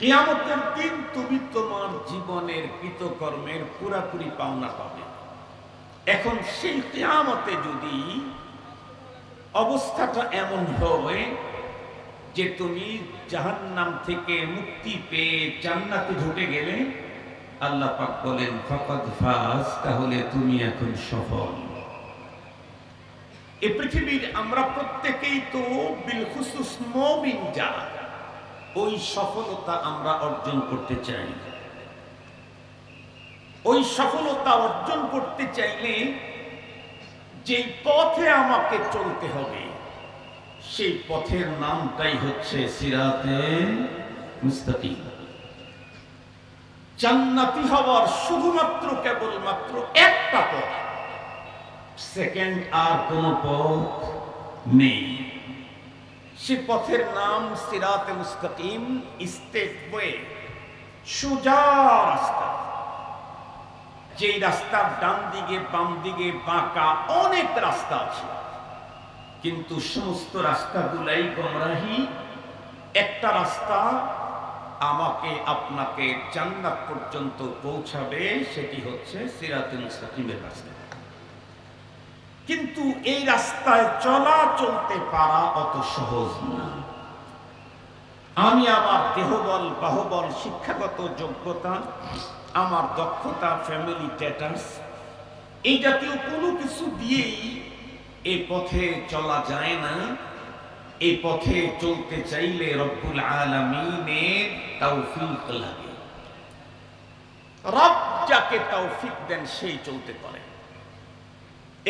কেয়ামতের দিন তুমি তোমার জীবনের কৃতকর্মের পুরাপুরি পাওনা পাবে। এখন সেই কেয়ামতে যদি অবস্থাটা এমন হয় যে তুমি জাহান্নাম থেকে মুক্তি পেয়ে জান্নাতে ঢুকে গেলে, আল্লাহ পাক বলেন ফকত ফাজ তাহলে তুমি এখন সফল। এ পৃথিবীর আমরা প্রত্যেকেই তো বিলখুসুস মমিন যা ওই সফলতা আমরা অর্জন করতে চাই। ওই সফলতা অর্জন করতে চাইলে যে পথে আমাকে চলতে হবে, সেই পথের নামটাই হচ্ছে সিরাতে জান্নাতি হওয়ার শুধুমাত্র কেবলমাত্র একটা পথ, সেকেন্ড আর কোনো পথ নেই। সে পথের নাম সিরাতে মুস্তাকিম স্টেট ওয়ে সোজা রাস্তা। যেই রাস্তার ডান দিকে, বাম দিকে, বাঁকা, অনেক রাস্তা আছে। কিন্তু সমস্ত রাস্তাগুলাই গমরাহি। একটা রাস্তা আমাকে, আপনাকে জান্নাত পর্যন্ত পৌঁছাবে, সেটি হচ্ছে সিরাতে মুস্তাকিমের রাস্তা। কিন্তু এই রাস্তায় চলা চলতে পারা অত সহজ না। আমি আমার দেহবল, বাহবল, শিক্ষাগত যোগ্যতা, আমার দক্ষতা ফ্যামিলি স্ট্যাটাস এই জাতীয় কোনো কিছু দিয়েই এই পথে চলা যায় না। এই পথে চলতে চাইলে রব্বুল আলমিনের তৌফিক লাগে। রব যাকে তাও তৌফিক দেন, সেই চলতে পারে।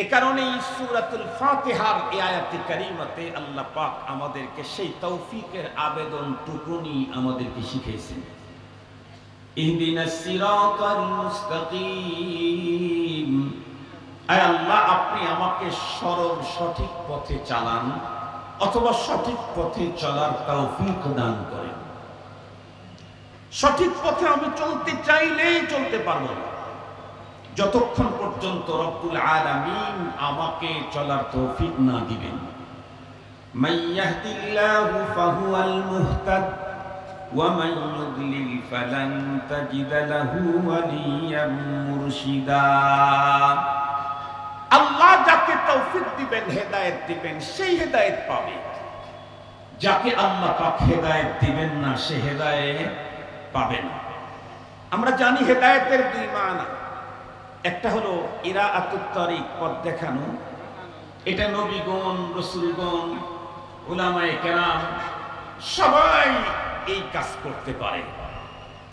এ সুরাতুল ফাতিহার এই কারিমাতে আল্লাহ পাক আমাদেরকে সেই তৌফিকের আবেদন টুকুনি আমাদেরকে মুস্তাকিম। আয় আল্লাহ, আপনি আমাকে সরল সঠিক পথে চালান অথবা সঠিক পথে চলার তৌফিক দান করেন। সঠিক পথে আমি চলতে চাইলেই চলতে পারব না। যতক্ষণ পর্যন্ত রব্বুল আলামিন আমাকে চলার তৌফিক না দিবেন। মাইয়াহদিল্লাহু ফাহুয়াল মুহতাদ, ওয়া মান ইউদলিল ফালান তাজিদ লাহু ওয়ালিয়াম মুরশিদা। আল্লাহ যাকে তৌফিক দিবেন, হেদায়েত দিবেন, সেই হেদায়েত পাবে। যাকে আল্লাহ পাক হেদায়েত দিবেন না, সে হেদায়েত পাবে না। আমরা জানি হেদায়েতের দুই মানা। একটা হলো ইরা আতুত্তরিক পথ দেখানো। এটা নবীগণ, রসুলগণ ওলামায়ে কেরাম সবাই এই কাজ করতে পারে।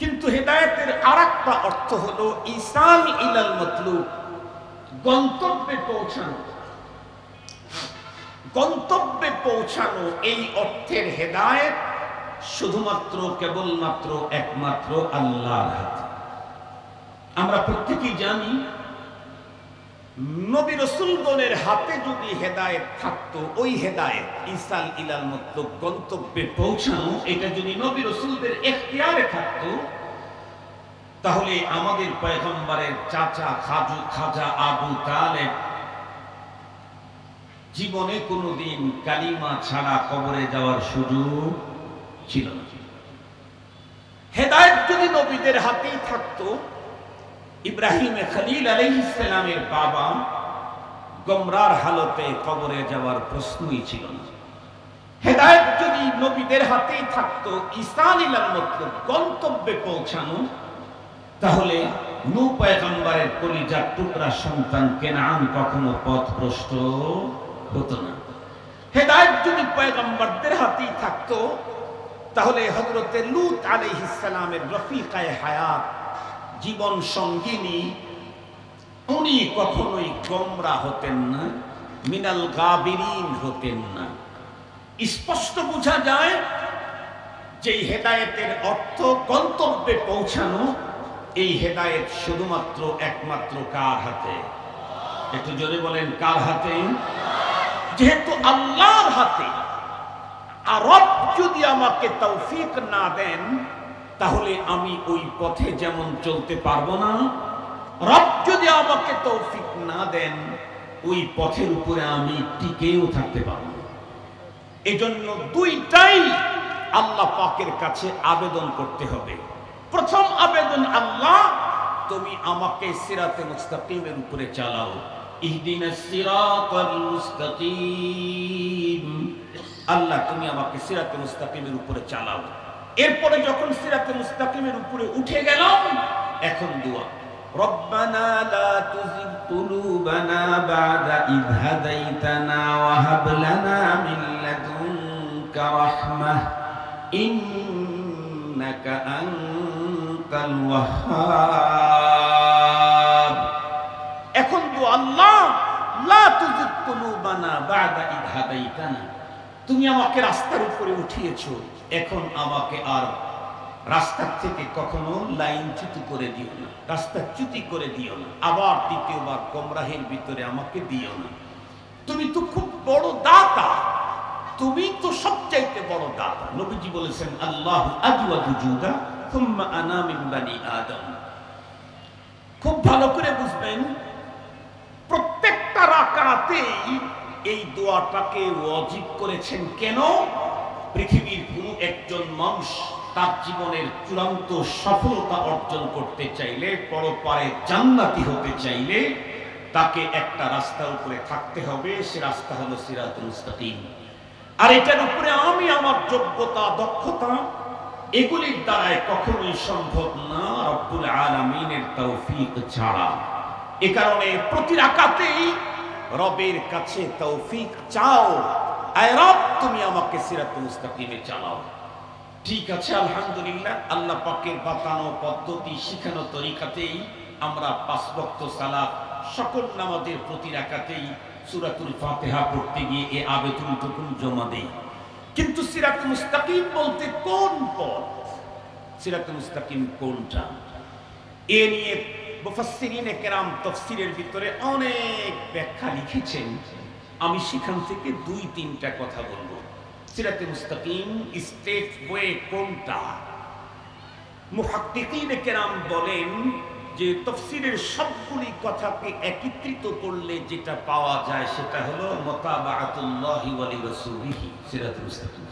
কিন্তু হেদায়েতের আর একটা অর্থ হলো ইসাল ইলাল মতলুব গন্তব্যে পৌঁছানো। গন্তব্যে পৌঁছানো এই অর্থের হেদায়েত শুধুমাত্র কেবলমাত্র একমাত্র আল্লাহর হাতে। আমরা প্রত্যেকেই জানি, নবী রসুলগণের হাতে যদি হেদায়েত থাকতো, ওই হেদায়েত ইসাল ইলাল মতো গন্তব্যে পৌঁছানো, এটা যদি নবী রসুলদের এখতিয়ারে থাকতো, তাহলে আমাদের পয়গম্বরের চাচা খাজু, খাজা আবু তালেব জীবনে কোনোদিন কালিমা ছাড়া কবরে যাওয়ার সুযোগ ছিল না। হেদায়েত যদি নবীদের হাতেই থাকতো ইব্রাহিম খলিল আলহিসের বাবা গমরার হালতে কবরে যাওয়ার প্রশ্নই ছিল না। হেদায়ত যদি নবীদের হাতেই থাকতো ইসান ইলার মতো গন্তব্যে পৌঁছানো, তাহলে নু পয়গম্বরের কলিজার টুকরা সন্তান কেনান কখনো পথ প্রষ্ট হতো না। হেদায়ত যদি পয়গম্বরদের হাতেই থাকতো, তাহলে হজরতে লুত আলাইহিসালামের রফিকায় হায়াত জীবন সঙ্গিনী, উনি কখনোই গমরা হতেন না, মিনাল গাবিরিন হতেন না। স্পষ্ট বোঝা যায় যে হেদায়েতের অর্থ গন্তব্যে পৌঁছানো, এই হেদায়েত শুধুমাত্র একমাত্র কার হাতে? একটু জোরে বলেন, কার হাতে? যেহেতু আল্লাহর হাতে, আর যদি আমাকে তৌফিক না দেন তাহলে আমি ওই পথে যেমন চলতে পারব না, রব যদি আমাকে তৌফিক না দেন, ওই পথের উপরে আমি টিকেও থাকতে পারব। এজন্য দুইটাই আল্লাহ পাকের কাছে আবেদন করতে হবে। প্রথম আবেদন, আল্লাহ, তুমি আমাকে সিরাতে মুস্তাকিমের উপরে চালাও। আল্লাহ, তুমি আমাকে সিরাতে মুস্তাকিমের উপরে চালাও। এরপরে যখন সিরাতে মুস্তাকিমের উপরে উঠে গেলাম এখন দোয়া ربنا لا تزغ قلوبنا بعد إذ هديتنا وهب لنا من لدنك رحمة إنك أنت الوهاب এখন তো আল্লাহ লা তুজিগ কুলুবানা বাদা ইদ হাদাইতানা তুমি আমাকে রাস্তার উপরে উঠিয়েছো। এখন আমাকে আর রাস্তার থেকে কখনো লাইন চ্যুতি করে দিও না। রাস্তা চ্যুতি করে দিও না। আবার দ্বিতীয়বার গোমরাহের ভিতরে আমাকে দিও না। তুমি তো খুব বড় দাতা। তুমি তো সবচাইতে বড় দাতা। নবীজি বলেছেন, আল্লাহ আদম। খুব ভালো করে বুঝবেন, প্রত্যেকটা রাকাতেই এই দোয়াটাকে ওয়াজিব করেছেন কেন? পৃথিবীর কোন একজন মানুষ তার জীবনের চূড়ান্ত সফলতা অর্জন করতে চাইলে, পরপারে জান্নাতি হতে চাইলে তাকে একটা রাস্তার উপরে থাকতে হবে। সে রাস্তা হলো সিরাতুল মুস্তাকিম। আর এটার উপরে আমি আমার যোগ্যতা, দক্ষতা, এগুলির দ্বারায় কখনোই সম্ভব না, রব্বুল আলামিনের তৌফিক ছাড়া। এ কারণে প্রতি রাকাতেই রবের কাছে তৌফিক চাও। রব, তুমি আমাকে সিরাতুল মুস্তাকিমে চালাও। ঠিক আছে, আলহামদুলিল্লাহ, আল্লাহ পাকের বাতানো পদ্ধতি শিখানো তরিকাতেই আমরা পাঁচ বক্ত সালাত সকল নামাজের প্রতি রাকাতেই সুরাতুল ফাতেহা পড়তে গিয়ে এ আবেদনটুকুন জমা দেই। কিন্তু সিরাতুল মুস্তাকিম বলতে কোন পথ? সিরাতুল মুস্তাকিম কোনটা? এ নিয়ে মুফাসসিরিনে কেরাম তফসিরের ভিতরে অনেক ব্যাখ্যা লিখেছেন। আমি সেখান থেকে দুই, তিনটা কথা বলব। সিরাতে মুস্তাকিম স্টেট ওয়ে কোনটা? মুহাক্কিকিনে কেরাম বলেন যে তফসিরের সবগুলি কথাকে একত্রিত করলে যেটা পাওয়া যায় সেটা হলো মোতাবাতুল্লাহি ওয়ালি রাসূলিহি সিরাতে মুস্তাকিম।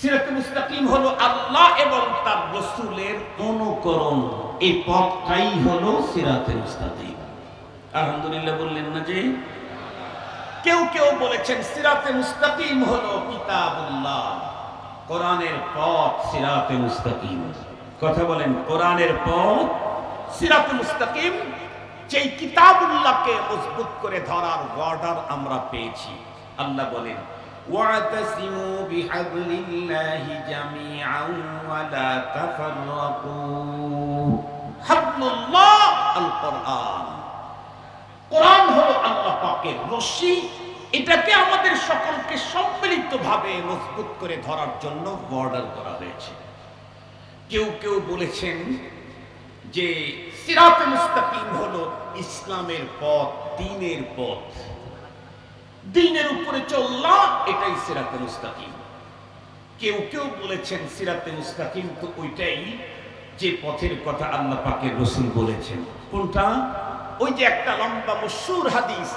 সিরাতে মুস্তাকিম হলো আল্লাহ এবং তার রসুলের অনুকরণ। এই পথটাই হলো সিরাতে মুস্তাকিম। আলহামদুলিল্লাহ বললেন না যে? কেউ কেউ বলেছেন সিরাতে মুস্তাকিম হলো কিতাবুল্লাহ। কোরআনের পথ সিরাতে মুস্তাকিম। কথা বলেন কোরআনের পথ সিরাতে মুস্তাকিম যেই কিতাবুল্লাহকে মজবুত করে ধরার অর্ডার আমরা পেয়েছি। আল্লাহ বলেন ওয়াতাসিমু বিহাবলিল্লাহি জামিআন ওয়া লা তাফাররাকু। কোরআন হলো আল্লাহ পাকের রশ্মি এটাকে আমাদের সকলকে সম্মিলিত ভাবে মজবুত করে ধরার জন্য বর্ডার করা হয়েছে। কেউ কেউ বলেছেন যে সিরাতে মুস্তাকিম হলো ইসলামের পথ, দিনের পথ। দিনের উপরে চললা, এটাই সিরাতে মুস্তাকিম। কেউ কেউ বলেছেন সিরাতে মুস্তাকিম তো ওইটাই যে পথের কথা আল্লাহ পাকের রসুল বলেছেন। কোনটা? ওই যে একটা লম্বা মশুর হাদিস,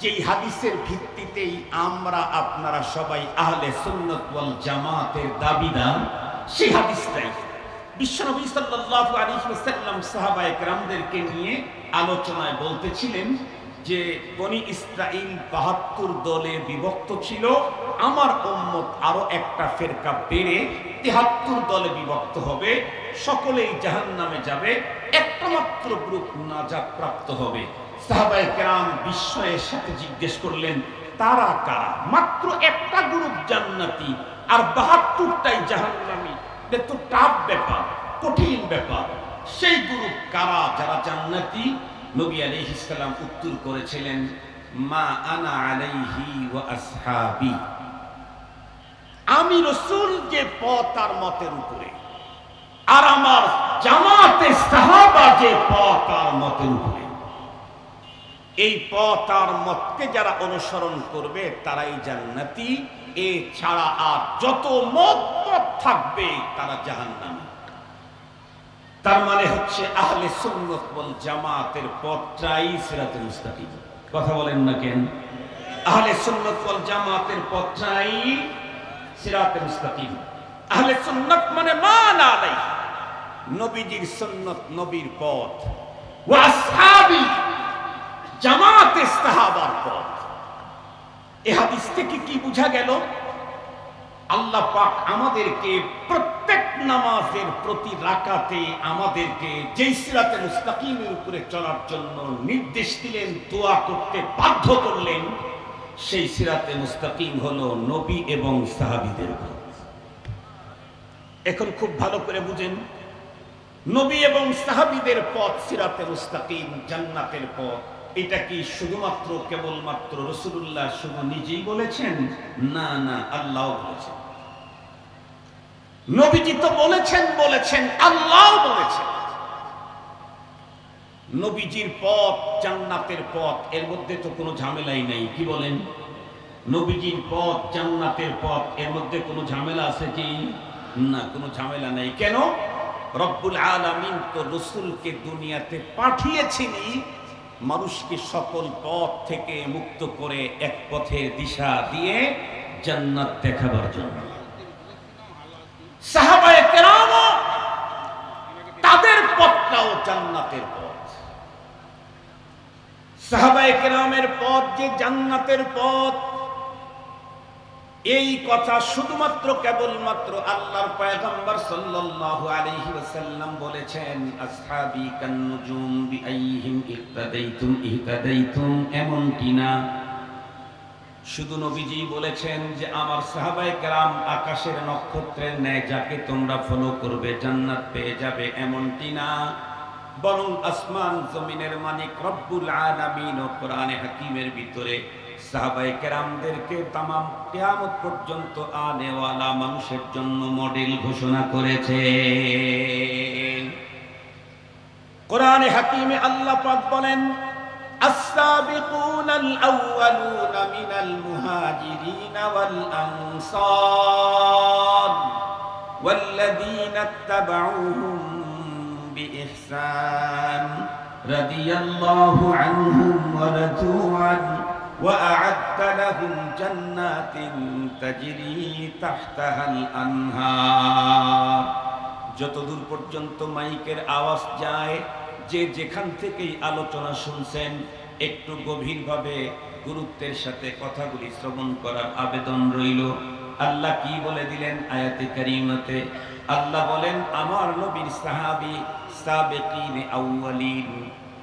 যেই হাদিসের ভিত্তিতেই আমরা আপনারা সবাই আহলে সুন্নত ওয়াল জামাতের দাবিদার, সেই হাদিসটাই। বিশ্বনবী সাল্লাল্লাহু আলাইহি ওয়াসাল্লাম সাহাবায়ে কেরামদেরকে নিয়ে আলোচনায় বলতেছিলেন যে বনি ইসরাইল বাহাত্তর দলে বিভক্ত ছিল, আমার উম্মত আরও একটা ফেরকা বেড়ে তিহাত্তর দলে বিভক্ত হবে, সকলেই জাহান নামে যাবে একটা মাত্র গ্রুপ নাজাত প্রাপ্ত হবে। সাহাবায়ে কেরাম বিস্ময়ের সাথে জিজ্ঞেস করলেন, তারা কারা? মাত্র একটা গ্রুপ জান্নাতি, আর বাহাত্তরটাই জাহান্নামী। তো টাফ ব্যাপার, কঠিন ব্যাপার। সেই গ্রুপ কারা? যারা জান্নাতি নবী আলাইহিস সালাম উত্তর করেছিলেন, মা আনা আলাইহি ওয়া আসহাবি। আমি রসুল যে পথ আর মতের উপরে, আর আমার জামাতে সাহাবা যে পথ আর মতের উপরে। এই পথ আর মতকে যারা অনুসরণ করবে, তারাই জান্নাতি। এ ছাড়া আর যত মত পথ থাকবে, তারা জাহান্নামী। তার মানে হচ্ছে আহলে সুন্নত বল জামাতের পথটাই সিরাতুল মুস্তাকিম। কথা বলেন না কেন? আহলে সুন্নত ওয়াল জামাতের পথটাই সিরাতুল মুস্তাকিম। আহলে সুন্নাত মানে মা না আলাই। নবীজির সুন্নত নবীর পথ। ওয়া আসহাবি জামাতে সাহাবার পথ। এ হাদিস থেকে কি বোঝা গেল? আল্লাহ পাক আমাদেরকে প্রত্যেক নামাজের প্রতি রাকাতে আমাদেরকে যেই সিরাতে মুস্তাকিমের উপরে চলার জন্য নির্দেশ দিলেন, দোয়া করতে বাধ্য করলেন, সেই সিরাতে মুস্তাকিম হলো নবী এবং সাহাবীদের এখন খুব ভালো করে বুঝেন, নবী এবং সাহাবিদের পথ সিরাতে মুস্তাকিম, জান্নাতের পথ। এটা কি শুধুমাত্র কেবলমাত্র রসুল্লাহ শুধু নিজেই বলেছেন? না না আল্লাহ বলেছেন। নবীজি তো বলেছেন বলেছেন, আল্লাহ বলেছেন। নবীজির পথ জান্নাতের পথ, এর মধ্যে তো কোনো ঝামেলাই নেই, কি বলেন? নবীজির পথ জান্নাতের পথ, এর মধ্যে কোনো ঝামেলা আছে কি? না, কোনো ঝামেলা নেই। কেন? রব্বুল আলামিন তো রসুলকে দুনিয়াতে পাঠিয়েছিনি মানুষকে সকল পথ থেকে মুক্ত করে এক পথের দিশা দিয়ে জান্নাত দেখাবার জন্য। তাদের পথটাও জান্নাতের পথ। সাহাবায়ে কেরামের পথ যে জান্নাতের পথ, এই কথা শুধুমাত্র কেবলমাত্র আল্লাহর পয়গম্বর সাল্লাল্লাহু আলাইহি ওয়াসাল্লাম বলেছেন, আসহাবি কান্নুজুম বিআইহিম ইহতাদাইতুম ইহতাদাইতুম এমন কিনা শুধু নবীজি বলেছেন যে আমার সাহাবাই কেরাম আকাশের নক্ষত্রের ন্যায় যাকে তোমরা ফলো করবে জান্নাত পেয়ে যাবে এমনটি না। বরং আসমান জমিনের মালিক রব্বুল আলামিন ও কোরআনে হাকিমের ভিতরে সাহাবাই কেরামদেরকে তামাম কেয়ামত পর্যন্ত আনেওয়ালা মানুষের জন্য মডেল ঘোষণা করেছে। কোরআনে হাকিমে আল্লাহ পাক বলেন السابقون الأولون من المهاجرين والأنصار والذين اتبعوهم بإحسان رضي الله عنهم ورضوا عنه وأعد لهم جنات تجري تحتها الأنهار যতদূর পর্যন্ত মাইকের আওয়াজ যায় যে যেখান থেকেই আলোচনা শুনছেন, একটু গভীরভাবে গুরুত্বের সাথে কথাগুলি শ্রবণ করার আবেদন রইল। আল্লাহ কি বলে দিলেন আয়াতে কারিমতে? আল্লাহ বলেন, আমার নবীর সাহাবি সাবেকিন আউয়ালিন,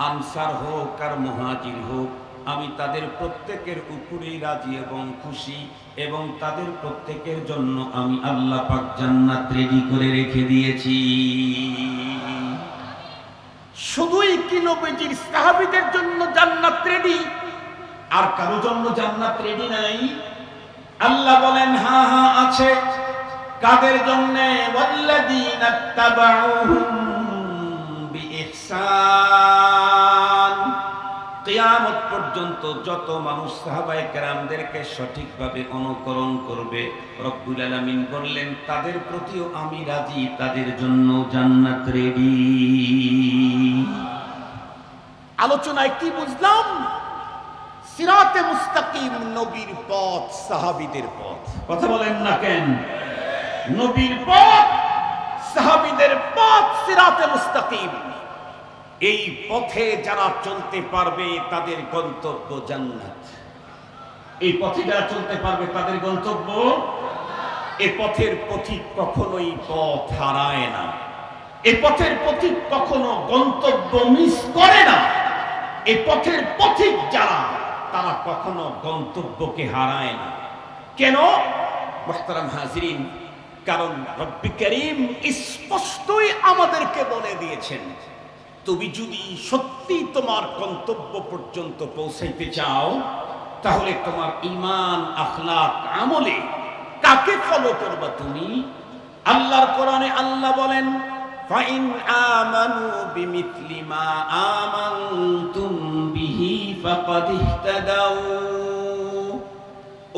আনসার হোক আর মুহাজির হোক, আমি তাদের প্রত্যেকের উপরেই রাজি এবং খুশি এবং তাদের প্রত্যেকের জন্য আমি আল্লাহ পাক জান্নাত রেডি করে রেখে দিয়েছি। শুধুই কি নবীজির সাহাবীদের জন্য জান্নাত রেডি আর কারও জন্য জান্নাত রেডি নাই। আল্লাহ বলেন হ্যাঁ হ্যাঁ আছে। কাদের জন্য? ওয়াল্লাযীনা তাবাউহুম বিইহসান। কিয়ামত পর্যন্ত যত মানুষ সাহাবায়ে কেরামদেরকে সঠিকভাবে অনুকরণ করবে, রব্বুল আলামিন বললেন, তাদের প্রতিও আমি রাজি, তাদের জন্য জান্নাত রেডি আলোচনায় কি বুঝলাম? সিরাতে মুস্তাকিম নবীর পথ, সাহাবিদের পথ। কথা বলেন না কেন? নবীর পথ, সাহাবিদের পথ সিরাতে মুস্তাকিম। এই পথে যারা চলতে পারবে তাদের গন্তব্য জান্নাত। এই পথে যারা চলতে পারবে তাদের গন্তব্য? এ পথের পথিক কখনোই পথ হারায় না। এ পথের পথিক কখনো গন্তব্য মিস করে না। এ পথের পথিক যারা, তারা কখনো গন্তব্যকে হারায় না। কেন? মোহতারাম হাজিরিন, কারণ রব্বি করিম স্পষ্টই আমাদেরকে বলে দিয়েছেন, তুমি যদি সত্যি তোমার গন্তব্য পর্যন্ত পৌঁছাইতে চাও, তাহলে তোমার ইমান আখলাক, আমলে কাকে ফলো করবা তুমি? আল্লাহর কোরআনে আল্লাহ বলেন ফাইন আমানু বিমিথলি মা আমানতুম বিহি ফাকাদ ইহতাদাউ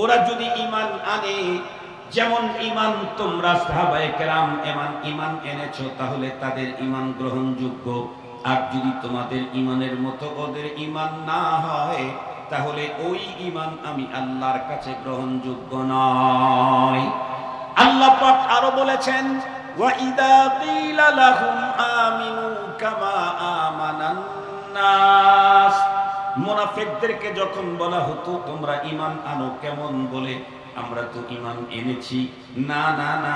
ওরা যদি ইমান আনে, যেমন ইমান তোমরা সাহাবায়ে কেরাম এমন ইমান এনেছো, তাহলে তাদের ইমান গ্রহণযোগ্য। আর যদি তোমাদের ইমানের মতো ওদের ইমান না হয়, তাহলে ওই ইমান আমি আল্লাহর কাছে গ্রহণযোগ্য নয়। আল্লাহ পাক আরও বলেছেন যখন বলা হতো, তোমরা ঈমান আনো কেমন বলে? আমরা তো ঈমান এনেছি। না না না,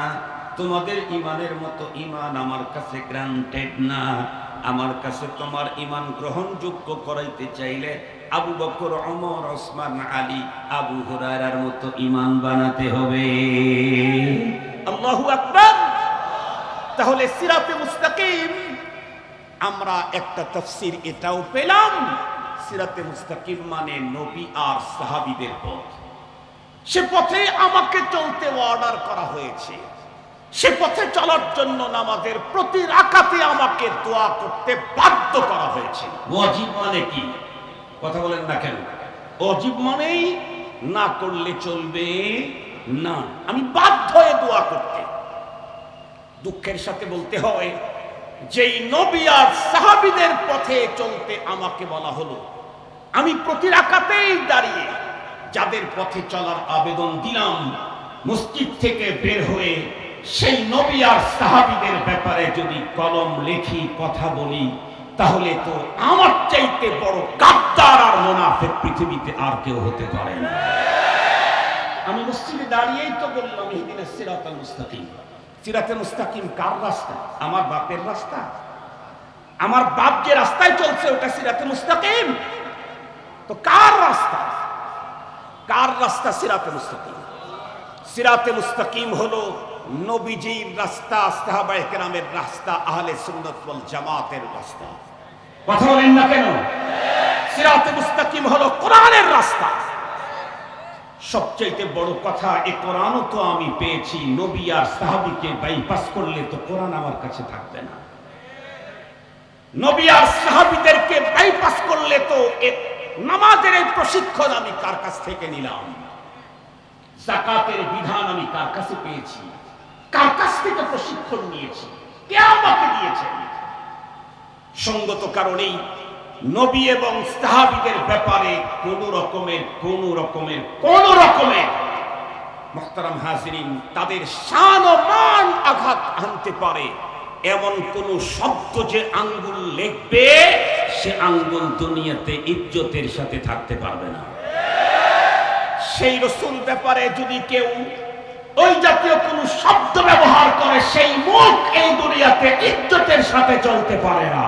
তোমাদের ঈমানের মতো ঈমান আমার কাছে গ্রান্টেড না। আমার কাছে তোমার ঈমান গ্রহণযোগ্য করাইতে চাইলে আবু বকর, ওমর, ওসমান, আলী, আবু হুরায়রার মতো ইমান বানাতে হবে। আল্লাহু আকবার! তাহলে সিরাতে মুস্তাকিম আমরা একটা তফসির এটাও পেলাম। সিরাতে মুস্তাকিম মানে নবী আর সাহাবীদের পথ। সে পথে আমাকে চলতে অর্ডার করা হয়েছে। সে পথে চলার জন্য নামাজের প্রতি রাকাতে আমাকে দোয়া করতে বাধ্য করা হয়েছে। ওয়াজিব মানে কি? কথা বলেন না কেন? অজিব মানেই না করলে চলবে না। আমি বাধ্য হয়ে দোয়া করতে দুঃখের সাথে বলতে হয়, যেই নবী আর সাহাবিদের পথে চলতে আমাকে বলা হলো, আমি প্রতি রাকাতেই দাঁড়িয়ে যাদের পথে চলার আবেদন দিলাম, মসজিদ থেকে বের হয়ে সেই নবী আর সাহাবিদের ব্যাপারে যদি কলম লেখি, কথা বলি, তাহলে তো আমার চাইতে বড় গাদ্দার আর মোনাফেক পৃথিবীতে আর কেউ হতে পারে না। আমি মসজিদে দাঁড়িয়েই তো বললাম সিরাতাল মুস্তাকিম। সিরাতে মুস্তাকিম কার রাস্তা? আমার বাপের রাস্তা? আমার বাপ যে রাস্তায় চলছে, ওটা সিরাতে মুস্তাকিম? তো কার রাস্তা? কার রাস্তা সিরাতে মুস্তাকিম? সিরাতে মুস্তাকিম হলো নবীজির রাস্তা সাহাবায়ে কেরামের রাস্তা, আহলে সুন্নাত ওয়াল জামাতের রাস্তা। কথা বলেন না কেন? সিরাতে মুস্তাকিম হলো কোরআনের রাস্তা। সবচাইতে বড় কথা এ কোরআনও তো আমি পেয়েছি। নবী আর সাহাবিকে বাইপাস করলে তো কোরআন আমার কাছে থাকবে না। নবী আর সাহাবিদেরকে বাইপাস করলে তো নামাজের এই প্রশিক্ষণ আমি কার কাছ থেকে নিলাম? জাকাতের বিধান আমি কার কাছে পেয়েছি? কার কাছ থেকে প্রশিক্ষণ নিয়েছি? কে আমাকে দিয়েছেন সঙ্গত কারণেই নবী এবং সাহাবিদের ব্যাপারে কোন রকমের কোন রকমের কোন রকমের মোহতারাম হাজিরিন তাদের শান ও মান আঘাত আনতে পারে। এমন কোন শব্দ যে আঙ্গুল লেখবে, সে আঙ্গুল দুনিয়াতে ইজ্জতের সাথে থাকতে পারবে না। সেই রসুল ব্যাপারে যদি কেউ ওই জাতীয় কোন শব্দ ব্যবহার করে, সেই মুখ এই দুনিয়াতে ইজ্জতের সাথে চলতে পারে না।